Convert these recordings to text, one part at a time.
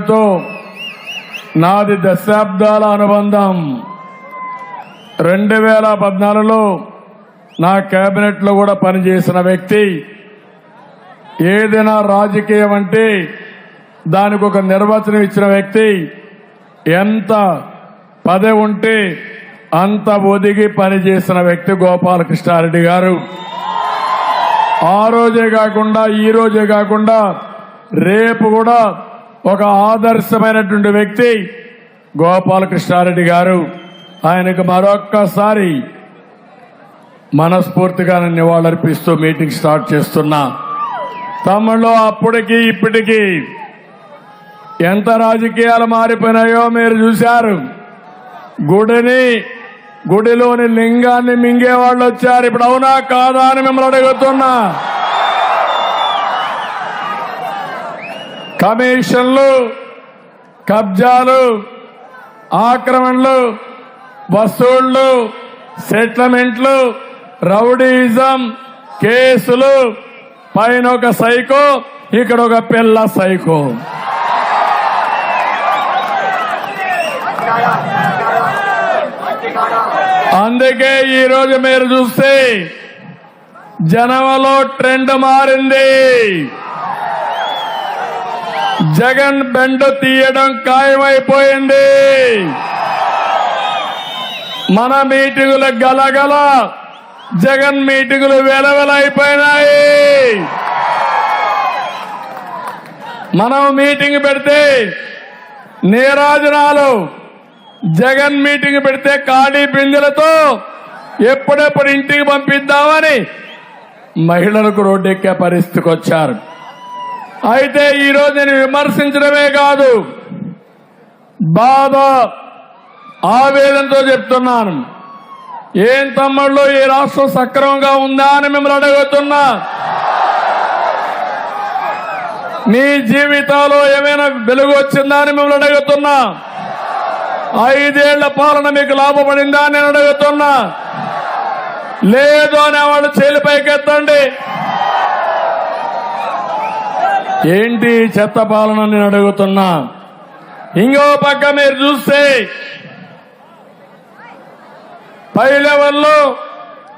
తో నాది దశాబ్దాల అనుబంధం. రెండు వేల పద్నాలుగులో నా కేబినెట్లో కూడా పనిచేసిన వ్యక్తి. ఏదైనా రాజకీయం అంటే దానికి ఒక నిర్వచనం ఇచ్చిన వ్యక్తి. ఎంత పదే ఉంటే అంత ఒదిగి పనిచేసిన వ్యక్తి గోపాలకృష్ణారెడ్డి గారు. ఆ రోజే కాకుండా ఈ రోజే కాకుండా రేపు కూడా ఒక ఆదర్శమైనటువంటి వ్యక్తి గోపాలకృష్ణారెడ్డి గారు. ఆయనకు మరొక్కసారి మనస్ఫూర్తిగా నివాళులర్పిస్తూ మీటింగ్ స్టార్ట్ చేస్తున్నా. తమ్ముళ్ళు అప్పటికి ఇప్పటికీ ఎంత రాజకీయాలు మారిపోయినాయో మీరు చూశారు. గుడిని గుడిలోని లింగాన్ని మింగే వాళ్ళు వచ్చారు. ఇప్పుడు అవునా కాదా అని మిమ్మల్ని అడుగుతున్నా. కమిషన్లు కబ్జాలు ఆక్రమణలు వసూళ్ళు సెటిల్మెంట్లు రౌడీజం కేసులు పైన ఒక సైకో ఇక్కడ ఒక పిల్ల సైకో. అందుకే ఈ రోజు మీరు చూస్తే జనవలో ట్రెండ్ మారింది. జగన్ బెండ తీయడం ఖాయమైపోయింది. మన మీటింగులు గలగల జగన్ మీటింగులు వెలవెలైపోయినాయి. మనం మీటింగ్ పెడితే నీరాజనాలు జగన్ మీటింగ్ పెడితే ఖాళీ బిందెలతో ఎప్పుడెప్పుడు ఇంటికి పంపిద్దామని మహిళలకు రోడ్డెక్కే పరిస్థితికి వచ్చారు అయితే ఈరోజు నేను విమర్శించడమే కాదు బాధ ఆవేదనతో చెప్తున్నాను. ఏం తమ్ముళ్ళు ఈ రాష్ట్రం సక్రమంగా ఉందా అని మిమ్మల్ని అడుగుతున్నా మీ జీవితాల్లో ఏమైనా వెలుగు వచ్చిందా అని మిమ్మల్ని అడుగుతున్నా ఐదేళ్ళ పాలన మీకు లాభపడిందా అని నేను అడుగుతున్నా లేదు అనే వాళ్ళు ఏంటి చెత్త పాలన నేను అడుగుతున్నా? ఇంకో పక్క మీరు చూస్తే పై లెవెల్లో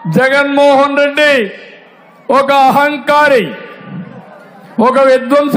జగన్మోహన్ రెడ్డి ఒక అహంకారి ఒక విధ్వంస